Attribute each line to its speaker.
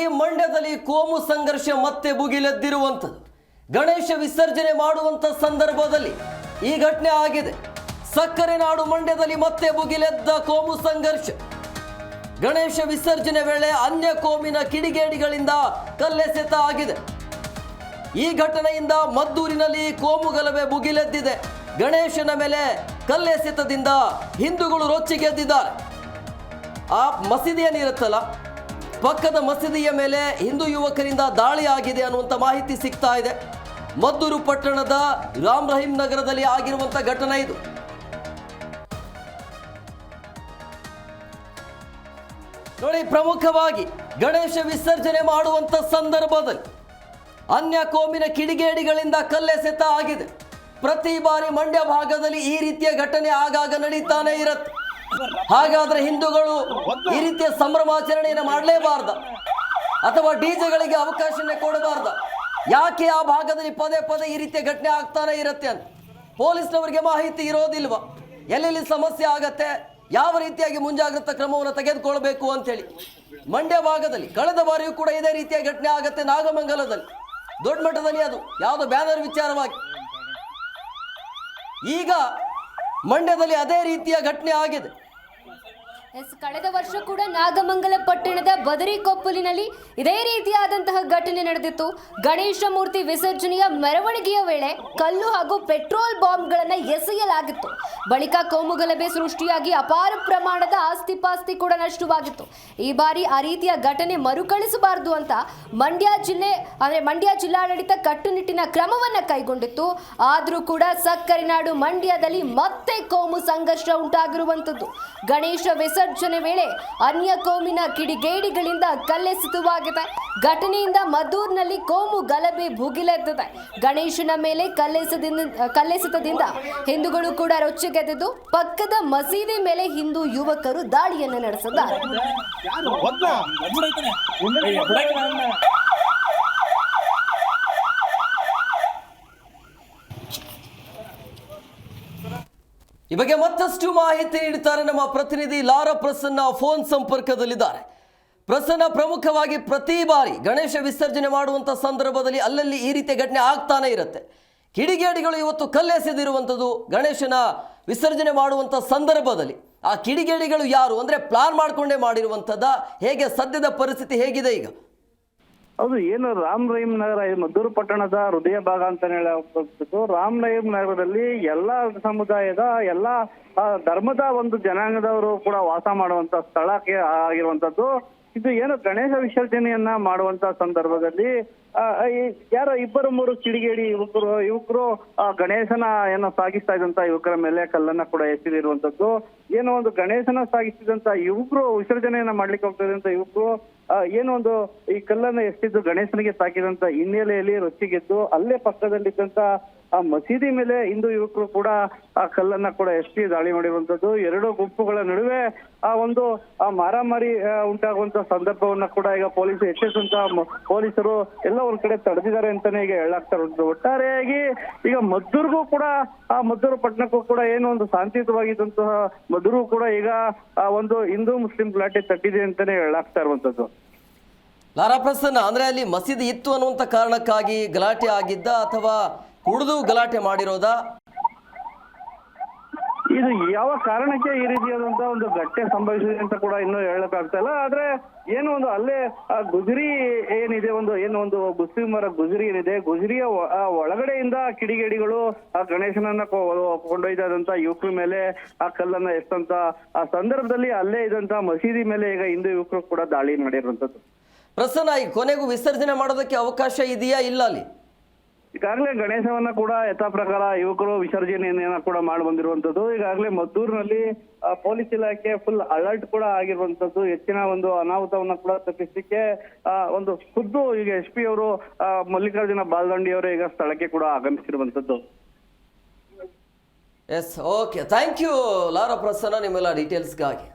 Speaker 1: ಪ್ರಮುಖವಾಗಿ ಮಂಡ್ಯದಲ್ಲಿ ಕೋಮು ಸಂಘರ್ಷ ಮತ್ತೆ ಭುಗಿಲೆದ್ದಿರುವಂಥದ್ದು ಗಣೇಶ ವಿಸರ್ಜನೆ ಮಾಡುವಂತ ಸಂದರ್ಭದಲ್ಲಿ ಈ ಘಟನೆ ಆಗಿದೆ. ಸಕ್ಕರೆ ನಾಡು ಮಂಡ್ಯದಲ್ಲಿ ಮತ್ತೆ ಭುಗಿಲೆದ್ದ ಕೋಮು ಸಂಘರ್ಷ. ಗಣೇಶ ವಿಸರ್ಜನೆ ವೇಳೆ ಅನ್ಯ ಕೋಮಿನ ಕಿಡಿಗೇಡಿಗಳಿಂದ ಕಲ್ಲೆಸೆತ ಆಗಿದೆ. ಈ ಘಟನೆಯಿಂದ ಮದ್ದೂರಿನಲ್ಲಿ ಕೋಮು ಗಲಭೆ ಭುಗಿಲೆದ್ದಿದೆ. ಗಣೇಶನ ಮೇಲೆ ಕಲ್ಲೆಸೆತದಿಂದ ಹಿಂದೂಗಳು ರೊಚ್ಚಿಗೆದ್ದಿದ್ದಾರೆ. ಆ ಮಸೀದಿ ಏನಿರುತ್ತಲ್ಲ ಪಕ್ಕದ ಮಸೀದಿಯ ಮೇಲೆ ಹಿಂದೂ ಯುವಕರಿಂದ ದಾಳಿ ಆಗಿದೆ ಅನ್ನುವಂಥ ಮಾಹಿತಿ ಸಿಗ್ತಾ ಇದೆ. ಮದ್ದೂರು ಪಟ್ಟಣದ ರಾಮ್ ರಹೀಂ ನಗರದಲ್ಲಿ ಆಗಿರುವಂಥ ಘಟನೆ ಇದು. ನೋಡಿ, ಪ್ರಮುಖವಾಗಿ ಗಣೇಶ ವಿಸರ್ಜನೆ ಮಾಡುವಂಥ ಸಂದರ್ಭದಲ್ಲಿ ಅನ್ಯ ಕೋಮಿನ ಕಿಡಿಗೇಡಿಗಳಿಂದ ಕಲ್ಲೆಸೆತ ಆಗಿದೆ. ಪ್ರತಿ ಬಾರಿ ಮಂಡ್ಯ ಭಾಗದಲ್ಲಿ ಈ ರೀತಿಯ ಘಟನೆ ಆಗಾಗ ನಡೀತಾನೆ ಇರುತ್ತೆ. ಹಾಗಾದ್ರೆ ಹಿಂದೂಗಳು ಈ ರೀತಿಯ ಸಂಭ್ರಮಾಚರಣೆಯನ್ನು ಮಾಡಲೇಬಾರ್ದ. ಅಥವಾ ಡಿಜೆಗಳಿಗೆ ಅವಕಾಶನೇ ಕೊಡಬಾರ್ದ. ಯಾಕೆ ಆ ಭಾಗದಲ್ಲಿ ಪದೇ ಪದೇ ಈ ರೀತಿಯ ಘಟನೆ ಆಗ್ತಾನೆ ಇರುತ್ತೆ ಅಂತ. ಪೊಲೀಸ್ನವರಿಗೆ ಮಾಹಿತಿ ಇರೋದಿಲ್ವ. ಎಲ್ಲೆಲ್ಲಿ ಸಮಸ್ಯೆ ಆಗತ್ತೆ, ಯಾವ ರೀತಿಯಾಗಿ ಮುಂಜಾಗ್ರತಾ ಕ್ರಮವನ್ನು ತೆಗೆದುಕೊಳ್ಬೇಕು ಅಂತೇಳಿ. ಮಂಡ್ಯ ಭಾಗದಲ್ಲಿ ಕಳೆದ ಬಾರಿಯೂ ಕೂಡ ಇದೇ ರೀತಿಯ ಘಟನೆ ಆಗತ್ತೆ ನಾಗಮಂಗಲದಲ್ಲಿ. ದೊಡ್ಡ ಮಟ್ಟದಲ್ಲಿ ಅದು, ಯಾವುದೋ ಬ್ಯಾನರ್ ವಿಚಾರವಾಗಿ. ಈಗ ಮಂಡ್ಯದಲ್ಲಿ ಅದೇ ರೀತಿಯ ಘಟನೆ ಆಗಿದೆ.
Speaker 2: ಎಸ್, ಕಳೆದ ವರ್ಷ ಕೂಡ ನಾಗಮಂಗಲ ಪಟ್ಟಣದ ಬದರಿಕೊಪ್ಪಲಿನಲ್ಲಿ ಇದೇ ರೀತಿಯಾದಂತಹ ಘಟನೆ ನಡೆದಿತ್ತು. ಗಣೇಶ ಮೂರ್ತಿ ವಿಸರ್ಜನೆಯ ಮೆರವಣಿಗೆಯ ವೇಳೆ ಕಲ್ಲು ಹಾಗೂ ಪೆಟ್ರೋಲ್ ಬಾಂಬ್ಗಳನ್ನು ಎಸೆಯಲಾಗಿತ್ತು. ಬಳಿಕ ಕೋಮುಗಲಭೆ ಸೃಷ್ಟಿಯಾಗಿ ಅಪಾರ ಪ್ರಮಾಣದ ಆಸ್ತಿ ಪಾಸ್ತಿ ಕೂಡ ನಷ್ಟವಾಗಿತ್ತು. ಈ ಬಾರಿ ಆ ರೀತಿಯ ಘಟನೆ ಮರುಕಳಿಸಬಾರದು ಅಂತ ಮಂಡ್ಯ ಜಿಲ್ಲೆ, ಅಂದರೆ ಮಂಡ್ಯ ಜಿಲ್ಲಾಡಳಿತ ಕಟ್ಟುನಿಟ್ಟಿನ ಕ್ರಮವನ್ನ ಕೈಗೊಂಡಿತ್ತು. ಆದರೂ ಕೂಡ ಸಕ್ಕರೆ ನಾಡು ಮಂಡ್ಯದಲ್ಲಿ ಮತ್ತೆ ಕೋಮು ಸಂಘರ್ಷ ಉಂಟಾಗಿರುವಂಥದ್ದು. ಗಣೇಶ ವೇಳೆ ಅನ್ಯ ಕೋಮಿನ ಕಿಡಿಗೇಡಿಗಳಿಂದ ಕಲ್ಲೆಸೆತವಾಗಿದೆ. ಘಟನೆಯಿಂದ ಮದ್ದೂರಿನಲ್ಲಿ ಕೋಮು ಗಲಭೆ ಭುಗಿಲೆದ್ದಿದೆ ಗಣೇಶನ ಮೇಲೆ ಕಲ್ಲೆಸದಿಂದ ಕಲ್ಲೆಸೆತದಿಂದ ಹಿಂದೂಗಳು ಕೂಡ ರೊಚ್ಚಿಗೆದ್ದಿದ್ದು ಪಕ್ಕದ ಮಸೀದಿ ಮೇಲೆ ಹಿಂದೂ ಯುವಕರು ದಾಳಿಯನ್ನು ನಡೆಸಿದ್ದಾರೆ.
Speaker 1: ಈ ಬಗ್ಗೆ ಮತ್ತಷ್ಟು ಮಾಹಿತಿ ನೀಡುತ್ತಾರೆ ನಮ್ಮ ಪ್ರತಿನಿಧಿ ಲಾರಾ ಪ್ರಸನ್ನ ಫೋನ್ ಸಂಪರ್ಕದಲ್ಲಿದ್ದಾರೆ. ಪ್ರಸನ್ನ ಪ್ರಮುಖವಾಗಿ ಪ್ರತಿ ಬಾರಿ ಗಣೇಶ ವಿಸರ್ಜನೆ ಮಾಡುವಂಥ ಸಂದರ್ಭದಲ್ಲಿ ಅಲ್ಲಲ್ಲಿ ಈ ರೀತಿಯ ಘಟನೆ ಆಗ್ತಾನೆ ಇರುತ್ತೆ. ಕಿಡಿಗೇಡಿಗಳು ಇವತ್ತು ಕಲ್ಲೆಸೆದಿರುವಂಥದ್ದು ಗಣೇಶನ ವಿಸರ್ಜನೆ ಮಾಡುವಂಥ ಸಂದರ್ಭದಲ್ಲಿ. ಆ ಕಿಡಿಗೇಡಿಗಳು ಯಾರು? ಅಂದರೆ ಪ್ಲಾನ್ ಮಾಡಿಕೊಂಡೇ ಮಾಡಿರುವಂಥದ್ದ ಹೇಗೆ ಸದ್ಯದ ಪರಿಸ್ಥಿತಿ ಹೇಗಿದೆ ಈಗ?
Speaker 3: ಹೌದು, ಏನು ರಾಮ್ ರಹೀಂ ನಗರ ಮದ್ದೂರು ಪಟ್ಟಣದ ಹೃದಯ ಭಾಗ ಅಂತ ಹೇಳಬಹುದು ರಾಮ್ ರಹೀಂ ನಗರದಲ್ಲಿ ಎಲ್ಲಾ ಸಮುದಾಯದ, ಎಲ್ಲಾ ಧರ್ಮದ ಒಂದು ಜನಾಂಗದವರು ಕೂಡ ವಾಸ ಮಾಡುವಂತ ಸ್ಥಳಕ್ಕೆ ಆಗಿರುವಂತದ್ದು. ಇದು ಏನು ಗಣೇಶ ವಿಸರ್ಜನೆಯನ್ನ ಮಾಡುವಂತ ಸಂದರ್ಭದಲ್ಲಿ ಯಾರೋ ಇಬ್ಬರು ಮೂರು ಕಿಡಿಗೇಡಿ ಯುವಕರು ಯುವಕರು ಗಣೇಶನ ಏನೋ ಸಾಗಿಸ್ತಾ ಇದ್ದಂತ ಯುವಕರ ಮೇಲೆ ಕಲ್ಲನ್ನ ಕೂಡ ಎಸೆದಿರುವಂತದ್ದು. ಏನೋ ಒಂದು ಗಣೇಶನ ಸಾಗಿಸಿದಂತ ಯುವಕರು ವಿಸರ್ಜನೆಯನ್ನ ಮಾಡ್ಲಿಕ್ಕೆ ಹೋಗ್ತಿದ್ದಂತ ಯುವಕರು ಆ, ಏನೋ ಒಂದು ಈ ಕಲ್ಲನ್ನ ಎಷ್ಟಿದ್ದು ಗಣೇಶನಿಗೆ ಸಾಕಿದಂತ ಹಿನ್ನೆಲೆಯಲ್ಲಿ ರೊಚ್ಚಿಗೆದ್ದು ಅಲ್ಲೇ ಪಕ್ಕದಲ್ಲಿದ್ದಂತ ಆ ಮಸೀದಿ ಮೇಲೆ ಹಿಂದೂ ಯುವಕರು ಕೂಡ ಆ ಕಲ್ಲನ್ನ ಕೂಡ ಎಷ್ಟಿ ದಾಳಿ ಮಾಡಿರುವಂತದ್ದು. ಎರಡು ಗುಂಪುಗಳ ನಡುವೆ ಆ ಒಂದು ಆ ಮಾರಾಮಾರಿ ಉಂಟಾಗುವಂತ ಸಂದರ್ಭವನ್ನ ಕೂಡ ಈಗ ಪೊಲೀಸ್ ಎಚ್ಚರಿಸುವಂತ ಪೊಲೀಸರು ಎಲ್ಲ ಒಂದ್ ಕಡೆ ತಡೆದಿದ್ದಾರೆ ಅಂತಾನೆ ಈಗ ಹೇಳಾಗ್ತಾ ಇರುವಂತದ್ದು. ಒಟ್ಟಾರೆಯಾಗಿ ಈಗ ಮದ್ದೂರ್ಗೂ ಕೂಡ ಆ ಮದ್ದೂರು ಪಟ್ಟಣಕ್ಕೂ ಕೂಡ ಏನೋ ಒಂದು ಶಾಂತಿಯುತವಾಗಿದ್ದಂತಹ ಮದ್ದೂರು ಕೂಡ ಈಗ ಒಂದು ಹಿಂದೂ ಮುಸ್ಲಿಂ ಗಲಾಟೆ ತಟ್ಟಿದೆ ಅಂತಾನೆ ಹೇಳಾಗ್ತಾ ಇರುವಂತದ್ದು
Speaker 1: ಲಾರಾ ಪ್ರಸನ್ನ, ಅಂದ್ರೆ ಅಲ್ಲಿ ಮಸೀದಿ ಇತ್ತು ಅನ್ನುವಂಥ ಕಾರಣಕ್ಕಾಗಿ ಗಲಾಟೆ ಆಗಿದ್ದ ಅಥವಾ ಕುಡಿದು ಗಲಾಟೆ ಮಾಡಿರೋದಾ?
Speaker 3: ಇದು ಯಾವ ಕಾರಣಕ್ಕೆ ಈ ರೀತಿಯಾದಂತಹ ಒಂದು ಘಟನೆ ಸಂಭವಿಸಿದೆ ಅಂತ ಕೂಡ ಇನ್ನೂ ಹೇಳಕ್ಕಾಗ್ತಾ ಇಲ್ಲ. ಆದ್ರೆ ಏನು ಒಂದು ಅಲ್ಲೇ ಆ ಗುಜರಿ ಏನಿದೆ, ಒಂದು ಏನು ಒಂದು ಮುಸ್ಲಿಮರ ಗುಜರಿ ಏನಿದೆ, ಗುಜರಿಯ ಒಳಗಡೆಯಿಂದ ಕಿಡಿಗೇಡಿಗಳು ಆ ಗಣೇಶನನ್ನ ಕೊಂಡೊಯ್ದಂತ ಯುವಕರ ಮೇಲೆ ಆ ಕಲ್ಲನ್ನ ಎಷ್ಟಂತ ಆ ಸಂದರ್ಭದಲ್ಲಿ ಅಲ್ಲೇ ಇದ್ದಂತ ಮಸೀದಿ ಮೇಲೆ ಈಗ ಹಿಂದೂ ಯುವಕರು ಕೂಡ ದಾಳಿ ಮಾಡಿರುವಂತದ್ದು.
Speaker 1: ಪ್ರಸನ್ನ, ಈ ಕೊನೆಗೂ ವಿಸರ್ಜನೆ ಮಾಡೋದಕ್ಕೆ ಅವಕಾಶ ಇದೆಯಾ? ಇಲ್ಲ ಅಲ್ಲಿ.
Speaker 3: ಈಗಾಗಲೇ ಗಣೇಶವನ್ನ ಕೂಡ ಯಥಾ ಪ್ರಕಾರ ಯುವಕರು ವಿಸರ್ಜನೆಯನ್ನ ಕೂಡ ಮಾಡಿ ಬಂದಿರುವಂತದ್ದು. ಈಗಾಗಲೇ ಮದ್ದೂರಿನಲ್ಲಿ ಪೊಲೀಸ್ ಇಲಾಖೆ ಫುಲ್ ಅಲರ್ಟ್ ಕೂಡ ಆಗಿರುವಂತದ್ದು. ಹೆಚ್ಚಿನ ಒಂದು ಅನಾಹುತವನ್ನ ಕೂಡ ತಪ್ಪಿಸಲಿಕ್ಕೆ ಒಂದು ಖುದ್ದು ಈಗ ಎಸ್ ಪಿ ಅವರು ಮಲ್ಲಿಕಾರ್ಜುನ ಬಾಲ್ದಂಡಿ ಅವರು ಈಗ ಸ್ಥಳಕ್ಕೆ ಕೂಡ ಆಗಮಿಸಿರುವಂತದ್ದು.
Speaker 1: Yes okay thank you Lara Prasanna ನಿಮ್ಮೆಲ್ಲ ಡೀಟೇಲ್ಸ್ಗಾಗಿ